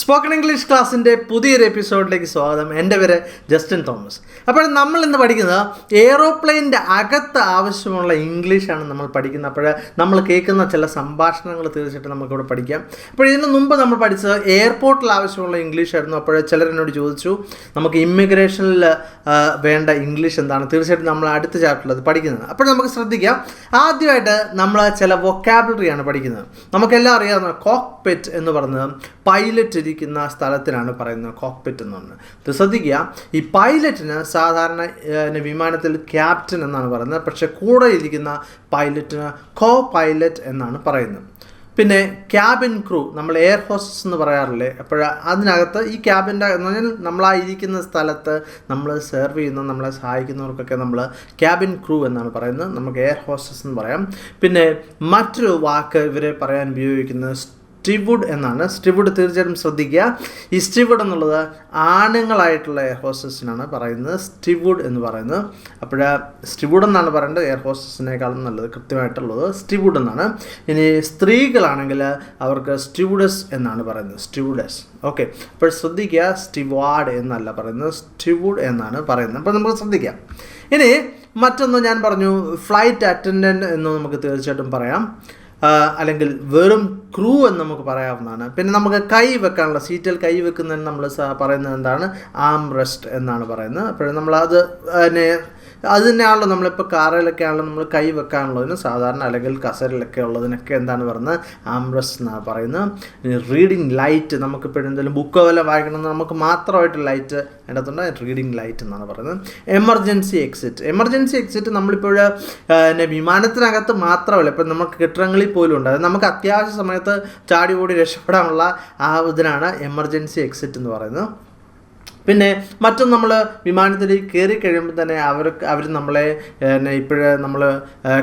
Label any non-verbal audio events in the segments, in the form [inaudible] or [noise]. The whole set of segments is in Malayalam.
സ്പോക്കൺ ഇംഗ്ലീഷ് ക്ലാസ്സിന്റെ പുതിയൊരു എപ്പിസോഡിലേക്ക് സ്വാഗതം. എന്റെ പേര് ജസ്റ്റിൻ തോമസ്. അപ്പോൾ നമ്മൾ ഇന്ന് പഠിക്കുന്നത് എയ്റോപ്ലെയിനിന്റെ അകത്ത് ആവശ്യമുള്ള ഇംഗ്ലീഷാണ് നമ്മൾ പഠിക്കുന്നത്. അപ്പോൾ നമ്മൾ കേൾക്കുന്ന ചില സംഭാഷണങ്ങൾ തീർച്ചയായിട്ടും നമുക്കിവിടെ പഠിക്കാം. അപ്പോൾ ഇതിന് മുമ്പ് നമ്മൾ പഠിച്ചത് എയർപോർട്ടിൽ ആവശ്യമുള്ള ഇംഗ്ലീഷ് ആയിരുന്നു. അപ്പോൾ ചിലരെന്നോട് ചോദിച്ചു നമുക്ക് ഇമിഗ്രേഷനിൽ വേണ്ട ഇംഗ്ലീഷ് എന്താണ്? തീർച്ചയായിട്ടും നമ്മൾ അടുത്ത ചാപ്റ്ററിൽ അത് പഠിക്കുന്നത്. അപ്പോൾ നമുക്ക് ശ്രദ്ധിക്കാം. ആദ്യമായിട്ട് നമ്മൾ ചില വൊക്കാബുലറിയാണ് പഠിക്കുന്നത്. നമുക്കെല്ലാം അറിയാവുന്ന കോക്ക്പെറ്റ് എന്ന് പറയുന്നത് പൈലറ്റ് ഇരിക്കുന്ന സ്ഥലത്തിനാണ് പറയുന്നത് കോക്പിറ്റ് എന്ന് പറഞ്ഞത്. ഇത് ശ്രദ്ധിക്കുക ഈ പൈലറ്റിന് സാധാരണ വിമാനത്തിൽ ക്യാപ്റ്റൻ എന്നാണ് പറയുന്നത്. പക്ഷേ കൂടെ ഇരിക്കുന്ന പൈലറ്റിന് കോ പൈലറ്റ് എന്നാണ് പറയുന്നത്. പിന്നെ ക്യാബിൻ ക്രൂ നമ്മൾ എയർ ഹോസ്റ്റസ് എന്ന് പറയാറില്ലേ? അപ്പോൾ അതിനകത്ത് ഈ ക്യാബിന്റെ എന്ന് പറഞ്ഞാൽ നമ്മളാ ഇരിക്കുന്ന സ്ഥലത്ത് നമ്മൾ സെർവ് ചെയ്യുന്ന നമ്മളെ സഹായിക്കുന്നവർക്കൊക്കെ നമ്മൾ ക്യാബിൻ ക്രൂ എന്നാണ് പറയുന്നത്. നമുക്ക് എയർ ഹോസ്റ്റസ് എന്ന് പറയാം. പിന്നെ മറ്റൊരു വാക്ക് ഇവരെ പറയാൻ ഉപയോഗിക്കുന്നത് സ്റ്റിവുഡ് എന്നാണ്. സ്റ്റിവുഡ് തീർച്ചയായിട്ടും ശ്രദ്ധിക്കുക. ഈ സ്റ്റിവുഡ് എന്നുള്ളത് ആണുങ്ങളായിട്ടുള്ള എയർ ഹോസ്റ്റസിനാണ് പറയുന്നത്. സ്റ്റിവുഡ് എന്ന് പറയുന്നത്. അപ്പോൾ സ്റ്റിവുഡ് എന്നാണ് പറയേണ്ടത്. എയർ ഹോസ്റ്റസിനേക്കാളും നല്ലത് കൃത്യമായിട്ടുള്ളത് സ്റ്റിവുഡ് എന്നാണ്. ഇനി സ്ത്രീകളാണെങ്കിൽ അവർക്ക് സ്റ്റിവുഡസ് എന്നാണ് പറയുന്നത്. സ്റ്റിവുഡസ്. ഓക്കെ. അപ്പോൾ ശ്രദ്ധിക്കുക സ്റ്റിവാഡ് എന്നല്ല പറയുന്നത്. സ്റ്റിവുഡ് എന്നാണ് പറയുന്നത്. അപ്പോൾ നമുക്ക് ശ്രദ്ധിക്കാം. ഇനി മറ്റൊന്ന് ഞാൻ പറഞ്ഞു ഫ്ലൈറ്റ് അറ്റൻഡന്റ് എന്ന് നമുക്ക് തീർച്ചയായിട്ടും പറയാം. അല്ലെങ്കിൽ വെറും ക്രൂ എന്ന് നമുക്ക് പറയാവുന്നതാണ്. പിന്നെ നമുക്ക് കൈ വെക്കാനുള്ള സീറ്റിൽ കൈ വെക്കുന്നതിന് നമ്മൾ പറയുന്നത് എന്താണ്? ആം റെസ്റ്റ് എന്നാണ് പറയുന്നത്. അപ്പോഴും നമ്മൾ അതിനെ അത് തന്നെയാണല്ലോ നമ്മളിപ്പോൾ കാറിലൊക്കെ ആണല്ലോ നമ്മൾ കൈ വെക്കാനുള്ളതിന് സാധാരണ അല്ലെങ്കിൽ കസരിലൊക്കെ ഉള്ളതിനൊക്കെ എന്താണ് പറയുന്നത്? ആംബ്രസ് എന്നാണ് പറയുന്നത്. റീഡിങ് ലൈറ്റ് നമുക്കിപ്പോൾ എന്തെങ്കിലും ബുക്കോ വല്ല വായിക്കണമെന്ന് നമുക്ക് മാത്രമായിട്ട് ലൈറ്റ് അതിനകത്തുണ്ട് റീഡിങ് ലൈറ്റ് എന്നാണ് പറയുന്നത്. എമർജൻസി എക്സിറ്റ് എമർജൻസി എക്സിറ്റ് നമ്മളിപ്പോൾ പിന്നെ വിമാനത്തിനകത്ത് മാത്രമല്ല ഇപ്പം നമുക്ക് കെട്ടിടങ്ങളിൽ പോലും ഉണ്ട്. അത് നമുക്ക് അത്യാവശ്യ സമയത്ത് ചാടി ഓടി രക്ഷപ്പെടാനുള്ള ആ ഇതിനാണ് എമർജൻസി എക്സിറ്റ് എന്ന് പറയുന്നത്. പിന്നെ മറ്റും നമ്മൾ വിമാനത്തിൽ കയറി കഴിയുമ്പോൾ തന്നെ അവർ അവർ നമ്മളെ ഇപ്പോഴേ നമ്മൾ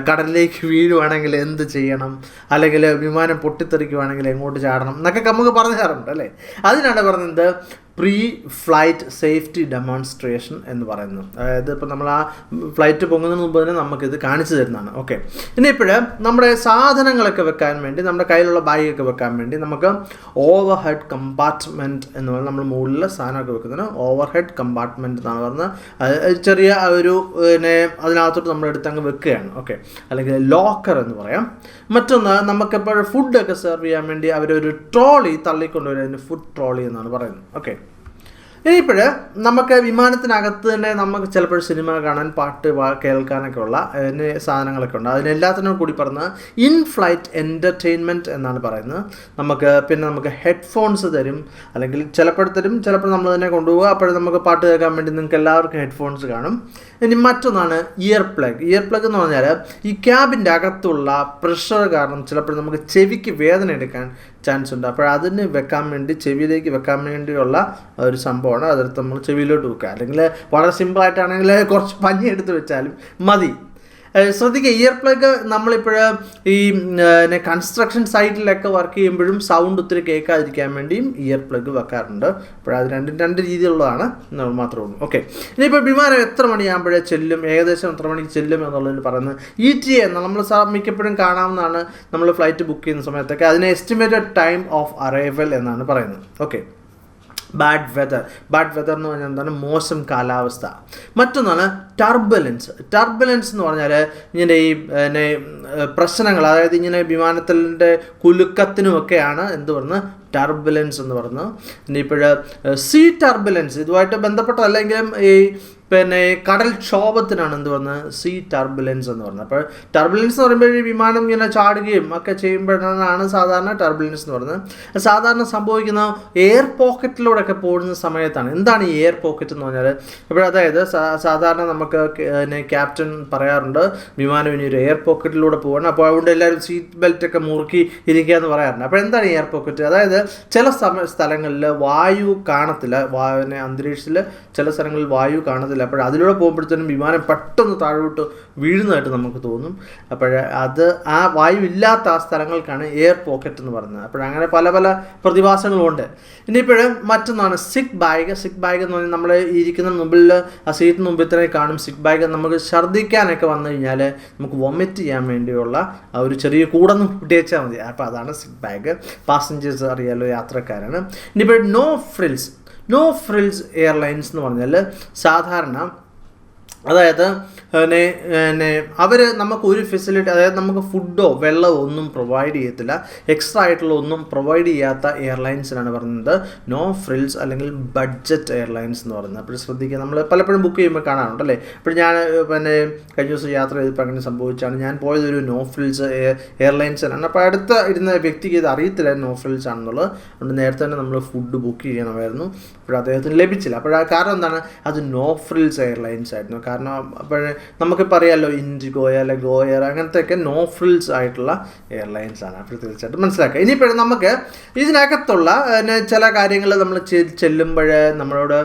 കടലിലേക്ക് വീഴുവാണെങ്കിൽ എന്ത് ചെയ്യണം? അല്ലെങ്കിൽ വിമാനം പൊട്ടിത്തെറിക്കുവാണെങ്കിൽ എങ്ങോട്ട് ചാടണം? എന്നൊക്കെ നമുക്ക് പറഞ്ഞു തരാറുണ്ട് അല്ലേ? അതിനാണ് പറയുന്നത് പ്രീ ഫ്ലൈറ്റ് സേഫ്റ്റി ഡെമോൺസ്ട്രേഷൻ എന്ന് പറയുന്നത് അതായത് ഇപ്പോൾ നമ്മൾ ആ ഫ്ലൈറ്റ് പൊങ്ങുന്നതിന് മുമ്പ് തന്നെ നമുക്കിത് കാണിച്ചു തരുന്നതാണ്. ഓക്കെ ഇനിയിപ്പോൾ നമ്മുടെ സാധനങ്ങളൊക്കെ വെക്കാൻ വേണ്ടി നമ്മുടെ കയ്യിലുള്ള ബാഗൊക്കെ വെക്കാൻ വേണ്ടി നമുക്ക് ഓവർ ഹെഡ് കമ്പാർട്ട്മെന്റ് എന്ന് പറഞ്ഞാൽ നമ്മൾ മുകളിൽ സാധനമൊക്കെ വെക്കുന്നതിന് ഓവർ ഹെഡ് കമ്പാർട്ട്മെന്റ് എന്നാണ് പറഞ്ഞത്. ചെറിയ ഒരു പിന്നെ അതിനകത്തോട്ട് നമ്മൾ എടുത്തങ്ങ് വെക്കുകയാണ്. ഓക്കെ അല്ലെങ്കിൽ ലോക്കർ എന്ന് പറയാം. മറ്റൊന്ന് നമുക്കിപ്പോൾ ഫുഡൊക്കെ സെർവ് ചെയ്യാൻ വേണ്ടി അവരൊരു ട്രോളി തള്ളിക്കൊണ്ടുവരുന്നതിന് ഫുഡ് ട്രോളി എന്നാണ് പറയുന്നത്. ഓക്കെ ഇനിയിപ്പോൾ നമുക്ക് വിമാനത്തിനകത്ത് തന്നെ നമുക്ക് ചിലപ്പോൾ സിനിമ കാണാൻ പാട്ട് കേൾക്കാനൊക്കെ ഉള്ള സാധനങ്ങളൊക്കെ ഉണ്ട്. അതിനെല്ലാത്തിനും കൂടി പറഞ്ഞ് ഇൻ ഫ്ലൈറ്റ് എന്റർടൈൻമെന്റ് എന്നാണ് പറയുന്നത്. നമുക്ക് പിന്നെ നമുക്ക് ഹെഡ്ഫോൺസ് തരും. അല്ലെങ്കിൽ ചിലപ്പോൾ തരും ചിലപ്പോൾ നമ്മൾ തന്നെ കൊണ്ടുപോകുക അപ്പോൾ നമുക്ക് പാട്ട് കേൾക്കാൻ വേണ്ടി നിങ്ങൾക്ക് എല്ലാവർക്കും ഹെഡ്ഫോൺസ് കാണും. ഇനി മറ്റൊന്നാണ് ഇയർ പ്ലഗ്. ഇയർ പ്ലഗ് എന്ന് പറഞ്ഞാൽ ഈ ക്യാബിന്റെ അകത്തുള്ള പ്രഷർ കാരണം ചിലപ്പോൾ നമുക്ക് ചെവിക്ക് വേദന എടുക്കാൻ ചാൻസ് ഉണ്ട്. അപ്പോൾ അതിന് വെക്കാൻ വേണ്ടി ചെവിയിലേക്ക് വെക്കാൻ വേണ്ടിയുള്ള ഒരു സംഭവമാണ്. അതെടുത്ത് നമ്മൾ ചെവിയിലോട്ട് വെക്കുക. അല്ലെങ്കിൽ വളരെ സിമ്പിളായിട്ടാണെങ്കിൽ കുറച്ച് പഞ്ഞി എടുത്ത് വെച്ചാലും മതി. ശ്രദ്ധിക്കുക ഇയർ പ്ലഗ് നമ്മളിപ്പോൾ ഈ കൺസ്ട്രക്ഷൻ സൈറ്റിലൊക്കെ വർക്ക് ചെയ്യുമ്പോഴും സൗണ്ട് ഒത്തിരി കേൾക്കാതിരിക്കാൻ വേണ്ടിയും ഇയർ പ്ലഗ് വെക്കാറുണ്ട്. അപ്പോൾ അത് രണ്ടും രണ്ട് രീതിയിലുള്ളതാണ് നമ്മൾ മാത്രമേ ഉള്ളൂ. ഓക്കെ ഇനിയിപ്പോൾ വിമാനം എത്ര മണിയാകുമ്പോഴേ ചെല്ലും? ഏകദേശം എത്ര മണിക്ക് ചെല്ലും എന്നുള്ളതിന് പറയുന്നത് ഇ ടി എ നമ്മൾ മിക്കപ്പോഴും കാണാവുന്നതാണ് നമ്മൾ ഫ്ലൈറ്റ് ബുക്ക് ചെയ്യുന്ന സമയത്തൊക്കെ. അതിന് എസ്റ്റിമേറ്റഡ് ടൈം ഓഫ് അറൈവൽ എന്നാണ് പറയുന്നത്. Okay bad weather bad weather എന്ന് പറഞ്ഞാൽ എന്താണ്? മോശം കാലാവസ്ഥ. മറ്റൊന്നാണ് ടർബുലൻസ് ടർബുലൻസ് എന്ന് പറഞ്ഞാൽ ഇങ്ങനെ ഈ പിന്നെ പ്രശ്നങ്ങൾ അതായത് ഇങ്ങനെ വിമാനത്തിന്റെ കുലുക്കത്തിനുമൊക്കെയാണ് എന്ത് പറഞ്ഞ് ടർബുലൻസ് എന്ന് പറയുന്നത്. ഇനിയിപ്പോൾ സീ ടർബുലൻസ് ഇതുമായിട്ട് ബന്ധപ്പെട്ടതല്ലെങ്കിലും ഈ പിന്നെ കടൽ ക്ഷോഭത്തിനാണ് എന്ത് പറയുന്നത് സീ ടർബുലൻസ് എന്ന് പറയുന്നത് അപ്പോൾ ടർബുലൻസ് എന്ന് പറയുമ്പോൾ ഈ വിമാനം ഇങ്ങനെ ചാടുകയും ഒക്കെ ചെയ്യുമ്പോഴാണ് സാധാരണ ടർബുലൻസ് എന്ന് പറയുന്നത്. സാധാരണ സംഭവിക്കുന്ന എയർ പോക്കറ്റിലൂടെ ഒക്കെ പോകുന്ന സമയത്താണ്. എന്താണ് ഈ എയർ പോക്കറ്റ് എന്ന് പറഞ്ഞാൽ ഇപ്പോൾ അതായത് സാധാരണ നമുക്ക് പിന്നെ ക്യാപ്റ്റൻ പറയാറുണ്ട് വിമാനം ഇനി ഒരു എയർ പോക്കറ്റിലൂടെ പോകണം അപ്പോൾ അതുകൊണ്ട് എല്ലാവരും സീറ്റ് ബെൽറ്റ് ഒക്കെ മുറുക്കി ഇരിക്കുക എന്ന് പറയാറുണ്ട്. അപ്പോൾ എന്താണ് എയർ പോക്കറ്റ് അതായത് ചില സമ സ്ഥലങ്ങളിൽ വായു കാണത്തില്ല. വാ അന്തരീക്ഷത്തിൽ ചില സ്ഥലങ്ങളിൽ വായു കാണത്തില്ല. അപ്പോൾ അതിലൂടെ പോകുമ്പോഴത്തേനും വിമാനം പെട്ടെന്ന് താഴോട്ട് വീഴുന്നതായിട്ട് നമുക്ക് തോന്നും. അപ്പോൾ അത് ആ വായുവില്ലാത്ത ആ സ്ഥലങ്ങൾക്കാണ് എയർ പോക്കറ്റ് എന്ന് പറയുന്നത്. അപ്പോൾ അങ്ങനെ പല പല പ്രതിഭാസങ്ങളുമുണ്ട് ഇനിയിപ്പോൾ മറ്റൊന്നാണ് സിക് ബാഗ്. സിക് ബാഗ് എന്ന് പറഞ്ഞാൽ നമ്മൾ ഇരിക്കുന്ന മുമ്പിൽ ആ സീറ്റിന് മുമ്പിൽ തന്നെ കാണും. സിക് ബാഗ് നമുക്ക് ഛർദ്ദിക്കാനൊക്കെ വന്നു കഴിഞ്ഞാൽ നമുക്ക് വൊമിറ്റ് ചെയ്യാൻ വേണ്ടിയുള്ള ആ ഒരു ചെറിയ കൂടൊന്നും കൂട്ടിയേച്ചാൽ മതി. അപ്പോൾ അതാണ് സിക് ബാഗ്. പാസഞ്ചേഴ്സ് അറിയാലോ യാത്രക്കാരാണ്. ഇനിയിപ്പോൾ no frills no frills airlines എന്ന് പറഞ്ഞാൽ സാധാരണ അതായത് പിന്നെ അവർ നമുക്ക് ഒരു ഫെസിലിറ്റി അതായത് നമുക്ക് ഫുഡോ വെള്ളമോ ഒന്നും പ്രൊവൈഡ് ചെയ്യത്തില്ല. എക്സ്ട്രാ ആയിട്ടുള്ള ഒന്നും പ്രൊവൈഡ് ചെയ്യാത്ത എയർലൈൻസിനാണ് പറയുന്നത്. നോ ഫ്രിൽസ് അല്ലെങ്കിൽ ബഡ്ജറ്റ് എയർലൈൻസ് എന്ന് പറയുന്നത്. അപ്പോൾ ശ്രദ്ധിക്കുക. നമ്മൾ പലപ്പോഴും ബുക്ക് ചെയ്യുമ്പോൾ കാണാറുണ്ട് അല്ലേ? അപ്പോൾ ഞാൻ പിന്നെ കഴിഞ്ഞ ദിവസം യാത്ര ചെയ്തപ്പോൾ അങ്ങനെ സംഭവിച്ചാണ്. ഞാൻ പോയതൊരു നോ ഫ്രിൽസ് എയർലൈൻസിനാണ് അപ്പോൾ അടുത്ത ഇരുന്ന വ്യക്തിക്ക് ഇത് അറിയത്തില്ല നോ ഫ്രിൽസ് ആണെന്നുള്ളത്. അതുകൊണ്ട് നേരത്തെ തന്നെ നമ്മൾ ഫുഡ് ബുക്ക് ചെയ്യണമായിരുന്നു. അപ്പോൾ അദ്ദേഹത്തിന് ലഭിച്ചില്ല. അപ്പോൾ കാരണം എന്താണ്? അത് നോ ഫ്രിൽസ് എയർലൈൻസ് ആയിരുന്നു. കാരണം അപ്പോഴേ നമുക്കിപ്പോൾ അറിയാമല്ലോ ഇൻഡിഗോ അല്ലെ ഗോയർ അങ്ങനത്തെയൊക്കെ നോ ഫ്രിൽസ് ആയിട്ടുള്ള എയർലൈൻസ് ആണ്. അപ്പോൾ തീർച്ചയായിട്ടും മനസ്സിലാക്കുക. ഇനിയിപ്പോഴും നമുക്ക് ഇതിനകത്തുള്ള ചില കാര്യങ്ങൾ നമ്മൾ ചെല്ലുമ്പോൾ നമ്മളോട്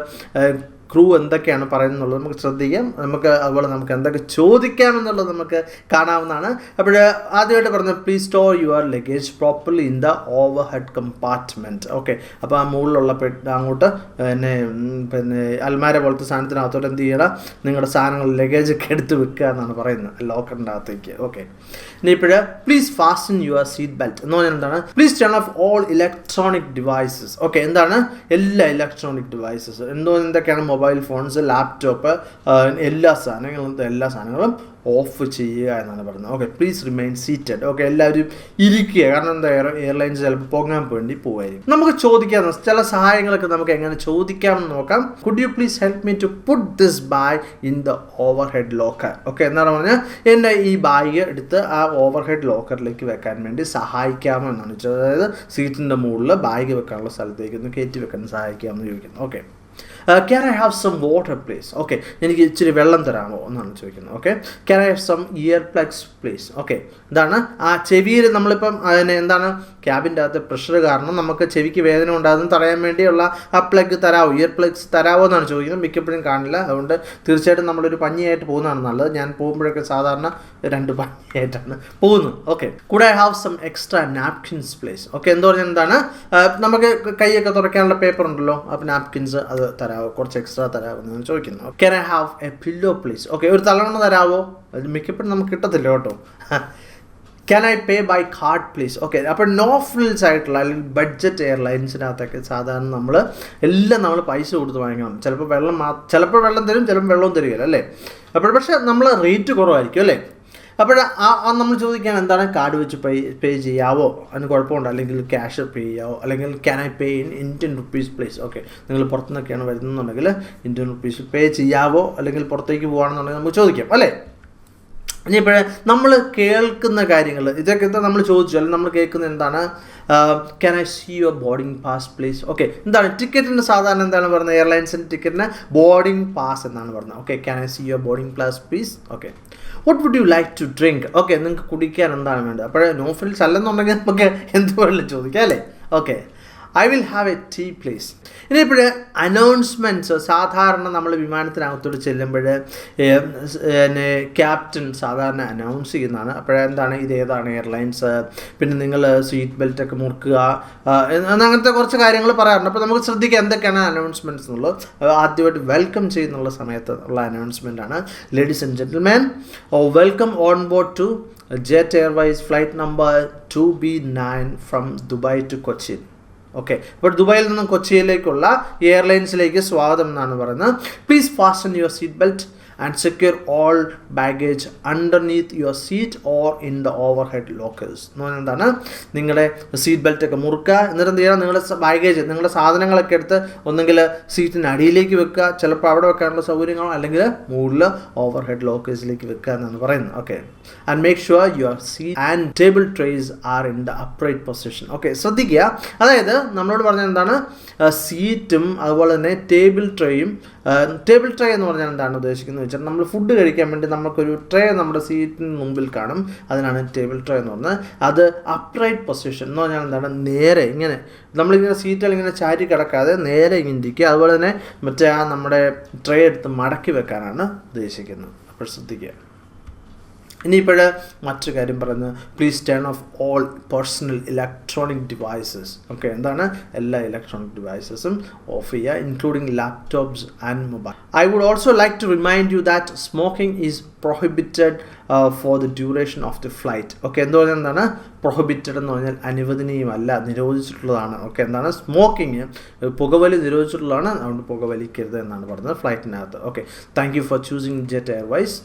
ക്രൂ എന്തൊക്കെയാണ് പറയുന്നത് നമുക്ക് ശ്രദ്ധിക്കാം. നമുക്ക് അതുപോലെ നമുക്ക് എന്തൊക്കെ ചോദിക്കാം എന്നുള്ളത് നമുക്ക് കാണാവുന്നതാണ്. അപ്പോൾ ആദ്യമായിട്ട് പറഞ്ഞത് please store your luggage properly in the overhead compartment okay അപ്പോൾ ആ മുകളിലുള്ള അങ്ങോട്ട് പിന്നെ പിന്നെ അൽമാര പോലത്തെ സാധനത്തിനകത്തോട്ട് എന്ത് ചെയ്യണം? നിങ്ങളുടെ സാധനങ്ങൾ ലഗേജൊക്കെ എടുത്ത് വെക്കുക എന്നാണ് പറയുന്നത്. ലോക്കറിന്റെ അകത്തേക്ക്. ഓക്കെ ഇനി ഇപ്പോഴ് please fasten your seat belt എന്ന് പറഞ്ഞാൽ എന്താണ്? Please turn off all electronic devices okay എന്താണ്? എല്ലാ ഇലക്ട്രോണിക് ഡിവൈസസ് എന്തോ എന്തൊക്കെയാണ് മൊബൈൽ ഫോൺസ് ലാപ്ടോപ്പ് എല്ലാ സാധനങ്ങളും എല്ലാ സാധനങ്ങളും ഓഫ് ചെയ്യുക എന്നാണ് പറയുന്നത്. Okay please remain seated okay എല്ലാവരും ഇരിക്കുക. കാരണം എന്താ എയർലൈൻസ് ചിലപ്പോൾ പോകാൻ വേണ്ടി പോകുമായിരിക്കും നമുക്ക് ചോദിക്കാം ചില സഹായങ്ങളൊക്കെ നമുക്ക് എങ്ങനെ ചോദിക്കാം എന്ന് നോക്കാം. Could you please help me to put this bag in the overhead locker okay എന്താണ് പറഞ്ഞാൽ എന്റെ ഈ ബാഗ് എടുത്ത് ആ ഓവർ ഹെഡ് ലോക്കറിലേക്ക് വെക്കാൻ വേണ്ടി സഹായിക്കാമോ എന്നാണ് അതായത് സീറ്റിന്റെ മുകളിൽ ബാഗ് വെക്കാനുള്ള സ്ഥലത്തേക്ക് ഒന്ന് കയറ്റി വെക്കാൻ സഹായിക്കാമെന്ന് ചോദിക്കുന്നു. Okay can I have some water please okay എനിക്ക് ഇച്ചിരി വെള്ളം തരാമോ എന്നാണ് ചോദിക്കുന്നത്. Okay can I have some earplugs please okay ഇതാണ് ആ ചെവിയിൽ നമ്മളിപ്പം അതിന് എന്താണ് ക്യാബിന്റെ അകത്ത് പ്രഷർ കാരണം നമുക്ക് ചെവിക്ക് വേദന ഉണ്ടാകുന്നത് തടയാൻ വേണ്ടിയുള്ള ആ പ്ലഗ് തരാമോ ഇയർ പ്ലഗ്സ് തരാമോ എന്നാണ് ചോദിക്കുന്നത്. മിക്കപ്പോഴും കാണില്ല. അതുകൊണ്ട് തീർച്ചയായിട്ടും നമ്മളൊരു പഞ്ഞിയായിട്ട് പോകുന്നതാണ് നല്ലത്. ഞാൻ പോകുമ്പോഴൊക്കെ സാധാരണ രണ്ട് പഞ്ഞിയായിട്ടാണ് പോകുന്നത്. Okay could I have some extra napkins please okay എന്ന് പറഞ്ഞാൽ എന്താണ്? നമുക്ക് കൈയൊക്കെ തുറക്കാനുള്ള പേപ്പർ ഉണ്ടല്ലോ. അപ്പോൾ നാപ്കിൻസ് അത് തരാമോ കുറച്ച് എക്സ്ട്രാ തരാമോ എന്നാണ് ചോദിക്കുന്നത്. Can I have a pillow please okay ഒരു തലവണ തരാമോ അത് മിക്കപ്പോഴും നമുക്ക് കിട്ടത്തില്ല കേട്ടോ. [laughs] Can I pay by card please okay അപ്പോൾ നോ ഫ്രിൽസ് ആയിട്ടുള്ള അല്ലെങ്കിൽ ബഡ്ജറ്റ് എയർലൈൻസിനകത്തൊക്കെ സാധാരണ നമ്മൾ എല്ലാം നമ്മൾ പൈസ കൊടുത്ത് വാങ്ങിക്കണം. ചിലപ്പോൾ വെള്ളം മാ ചിലപ്പോൾ വെള്ളം തരും ചിലപ്പോൾ വെള്ളവും തരികയില്ല അല്ലേ? അപ്പോൾ പക്ഷേ നമ്മൾ റേറ്റ് കുറവായിരിക്കും അല്ലേ? അപ്പോൾ ആ ആ നമ്മൾ ചോദിക്കാൻ എന്താണ് കാർഡ് വെച്ച് പേ പേ ചെയ്യാവോ? അതിന് കുഴപ്പമുണ്ടോ? അല്ലെങ്കിൽ ക്യാഷ് പേ ചെയ്യാവോ? അല്ലെങ്കിൽ can I pay in Indian rupees please okay നിങ്ങൾ പുറത്തുനിന്നൊക്കെയാണ് വരുന്നതെന്നുണ്ടെങ്കിൽ ഇന്ത്യൻ റുപ്പീസ് പേ ചെയ്യാവോ? അല്ലെങ്കിൽ പുറത്തേക്ക് പോകുകയാണെന്നുണ്ടെങ്കിൽ നമുക്ക് ചോദിക്കാം അല്ലേ? ഇനിയിപ്പോഴേ നമ്മൾ കേൾക്കുന്ന കാര്യങ്ങൾ ഇതൊക്കെ എന്താ നമ്മൾ ചോദിച്ചു അല്ലെങ്കിൽ നമ്മൾ കേൾക്കുന്നത് എന്താണ്? Can I see your boarding pass please okay എന്താണ്? ടിക്കറ്റിന് സാധാരണ എന്താണ് പറയുന്നത് എയർലൈൻസിന്റെ ടിക്കറ്റിന് ബോർഡിംഗ് പാസ് എന്നാണ് പറയുന്നത് okay can I see your boarding pass please okay what would you like to drink okay നിങ്ങൾക്ക് കുടിക്കാൻ എന്താണ് വേണ്ടത്? അപ്പോൾ നോ ഫ്രിൽസ് അല്ലെന്നുണ്ടെങ്കിൽ നമുക്ക് എന്ത് ചോദിക്കാം അല്ലേ? Okay I will have a tea please ഇനിയിപ്പോൾ അനൗൺസ്മെന്റ്സ് സാധാരണ നമ്മൾ വിമാനത്തിനകത്തോട്ട് ചെല്ലുമ്പോൾ പിന്നെ ക്യാപ്റ്റൻ സാധാരണ അനൗൺസ് ചെയ്യുന്നതാണ്. അപ്പോഴെന്താണ് ഇത് ഏതാണ്? എയർലൈൻസ് പിന്നെ നിങ്ങൾ സീറ്റ് ബെൽറ്റ് ഒക്കെ മുറുക്കുക അങ്ങനത്തെ കുറച്ച് കാര്യങ്ങൾ പറയാറുണ്ട്. അപ്പോൾ നമുക്ക് ശ്രദ്ധിക്കാം എന്തൊക്കെയാണ് അനൗൺസ്മെന്റ്സ് എന്നുള്ളത്. ആദ്യമായിട്ട് വെൽക്കം ചെയ്യുന്നുള്ള സമയത്ത് ഉള്ള അനൗൺസ്മെന്റ് ആണ് ladies and gentleman welcome on board to Jet Airways flight number two B nine from Dubai to Cochin okay അപ്പോൾ ദുബായിൽ നിന്നും കൊച്ചിയിലേക്കുള്ള എയർലൈൻസിലേക്ക് സ്വാഗതം എന്നാണ് പറയുന്നത്. Please fasten your seat belt and secure all baggage underneath your seat or in the overhead lockers. എന്ന് പറഞ്ഞാൽ എന്താണ്? നിങ്ങളുടെ സീറ്റ് ബെൽറ്റ് ഒക്കെ മുറുക്കുക. എന്നിട്ട് എന്ത് ചെയ്യുക നിങ്ങളുടെ ബാഗേജ് നിങ്ങളുടെ സാധനങ്ങളൊക്കെ എടുത്ത് ഒന്നെങ്കിൽ സീറ്റിന് അടിയിലേക്ക് വെക്കുക. ചിലപ്പോൾ അവിടെ വെക്കാനുള്ള സൗകര്യങ്ങളോ അല്ലെങ്കിൽ മുകളിൽ ഓവർ ഹെഡ് ലോക്കേഴ്സിലേക്ക് വെക്കുക എന്നാണ് പറയുന്നത്. Okay and make sure your seat and table trays are in the upright position okay ശ്രദ്ധിക്കുക. അതായത് നമ്മളോട് പറഞ്ഞ എന്താണ്? സീറ്റും അതുപോലെ തന്നെ ടേബിൾ ട്രേയും ടേബിൾ ട്രേ എന്ന് പറഞ്ഞാൽ എന്താണ് ഉദ്ദേശിക്കുന്നത് വെച്ചാൽ നമ്മൾ ഫുഡ് കഴിക്കാൻ വേണ്ടി നമുക്കൊരു ട്രേ നമ്മുടെ സീറ്റിന് മുമ്പിൽ കാണും. അതിനാണ് ടേബിൾ ട്രേ എന്ന് പറഞ്ഞത്. അത് അപ്രൈറ്റ് പൊസിഷൻ എന്ന് പറഞ്ഞാൽ എന്താണ്? നേരെ ഇങ്ങനെ. നമ്മളിങ്ങനെ സീറ്റിൽ ഇങ്ങനെ ചാരി കിടക്കാതെ നേരെ ഇങ്ങനെ ഇരിക്കുക. അതുപോലെ തന്നെ മറ്റേ ആ നമ്മുടെ ട്രേ എടുത്ത് മടക്കി വെക്കാനാണ് ഉദ്ദേശിക്കുന്നത്. അപ്പോൾ ശ്രദ്ധിക്കുക. ഇനിയിപ്പോൾ മറ്റൊരു കാര്യം പറയുന്നത് please turn off all personal electronic devices okay എന്താണ്? എല്ലാ ഇലക്ട്രോണിക് ഡിവൈസസും ഓഫ് ചെയ്യുക including laptops and mobile I would also like to remind you that smoking is prohibited for the duration of the flight okay എന്ന് പറഞ്ഞാൽ എന്താണ്? പ്രൊഹിബിറ്റഡ് എന്ന് പറഞ്ഞാൽ അനുവദനീയമല്ല നിരോധിച്ചിട്ടുള്ളതാണ്. ഓക്കെ എന്താണ്? സ്മോക്കിങ് പുകവലി നിരോധിച്ചിട്ടുള്ളതാണ് അതുകൊണ്ട് പുകവലിക്കരുത് എന്നാണ് പറയുന്നത് ഫ്ലൈറ്റിനകത്ത് okay thank you for choosing Jet Airways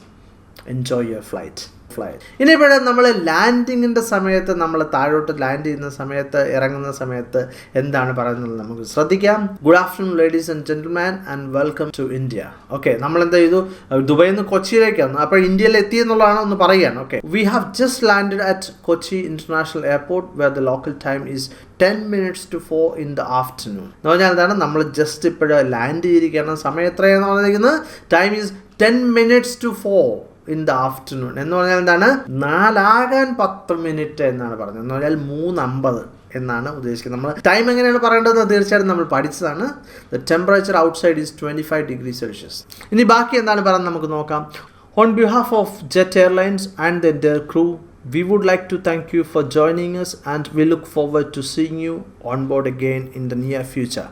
enjoy your flight flight ഇനിയിപ്പോഴേ നമ്മൾ ലാൻഡിങ്ങിന്റെ സമയത്ത് നമ്മൾ താഴോട്ട് ലാൻഡ് ചെയ്യുന്ന സമയത്ത് ഇറങ്ങുന്ന സമയത്ത് എന്താണ് പറയുന്നത് നമുക്ക് ശ്രദ്ധിക്കാം. Good afternoon ladies and gentleman and welcome to India okay നമ്മൾ എന്താ ചെയ്തു ദുബൈയിൽ നിന്ന് വന്നു അപ്പോൾ ഇന്ത്യയിൽ എത്തി എന്നുള്ളതാണ് ഒന്ന് പറയുകയാണ്. Okay we have just landed at Kochi international airport where the local time is ten minutes to four in the afternoon എന്ന് പറഞ്ഞാൽ എന്താണ്? നമ്മൾ ജസ്റ്റ് ഇപ്പോഴും ലാൻഡ് ചെയ്തിരിക്കുകയാണ്. സമയം എത്രയാണെന്ന് പറഞ്ഞിരിക്കുന്നത്? Time is ten minutes to four in the afternoon. എന്ന് പറഞ്ഞാൽ എന്താണ്? നാലാകാൻ പത്ത് മിനിറ്റ് എന്നാണ് പറഞ്ഞത്. എന്ന് പറഞ്ഞാൽ മൂന്നമ്പത് എന്നാണ് ഉദ്ദേശിക്കുന്നത്. നമ്മൾ ടൈം എങ്ങനെയാണ് പറയേണ്ടത്? തീർച്ചയായിട്ടും നമ്മൾ പഠിച്ചതാണ്. The temperature outside is twenty five degree Celsius ഇനി ബാക്കി എന്താണ് പറയുന്നത് നമുക്ക് നോക്കാം. On behalf of Jet Airlines and the crew We would like to thank you for joining us and we look forward to seeing you on board again in the near future.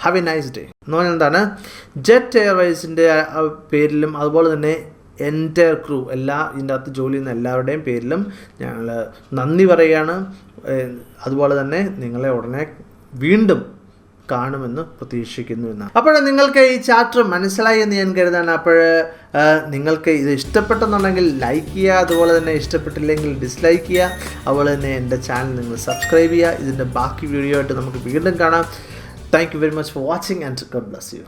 Have a nice day എന്ന് പറഞ്ഞാൽ എന്താണ്? ജെറ്റ് എയർവൈസിന്റെ പേരിലും അതുപോലെ തന്നെ എന്റെ ക്രൂ എല്ലാ ഇതിന്റെ അകത്ത് ജോലി ചെയ്യുന്ന എല്ലാവരുടെയും പേരിലും ഞങ്ങൾ നന്ദി പറയുകയാണ്. അതുപോലെ തന്നെ നിങ്ങളെ ഉടനെ വീണ്ടും കാണുമെന്ന് പ്രതീക്ഷിക്കുന്നു എന്നാണ്. അപ്പോൾ നിങ്ങൾക്ക് ഈ ചാപ്റ്റർ മനസ്സിലായി എന്ന് ഞാൻ കരുതാണ്. അപ്പോൾ നിങ്ങൾക്ക് ഇത് ഇഷ്ടപ്പെട്ടെന്നുണ്ടെങ്കിൽ ലൈക്ക് ചെയ്യുക അതുപോലെ തന്നെ ഇഷ്ടപ്പെട്ടില്ലെങ്കിൽ ഡിസ്ലൈക്ക് ചെയ്യുക. അതുപോലെ തന്നെ എന്റെ ചാനൽ നിങ്ങൾ സബ്സ്ക്രൈബ് ചെയ്യുക. ഇതിന്റെ ബാക്കി വീഡിയോ ആയിട്ട് നമുക്ക് വീണ്ടും കാണാം. Thank you very much for watching and God bless you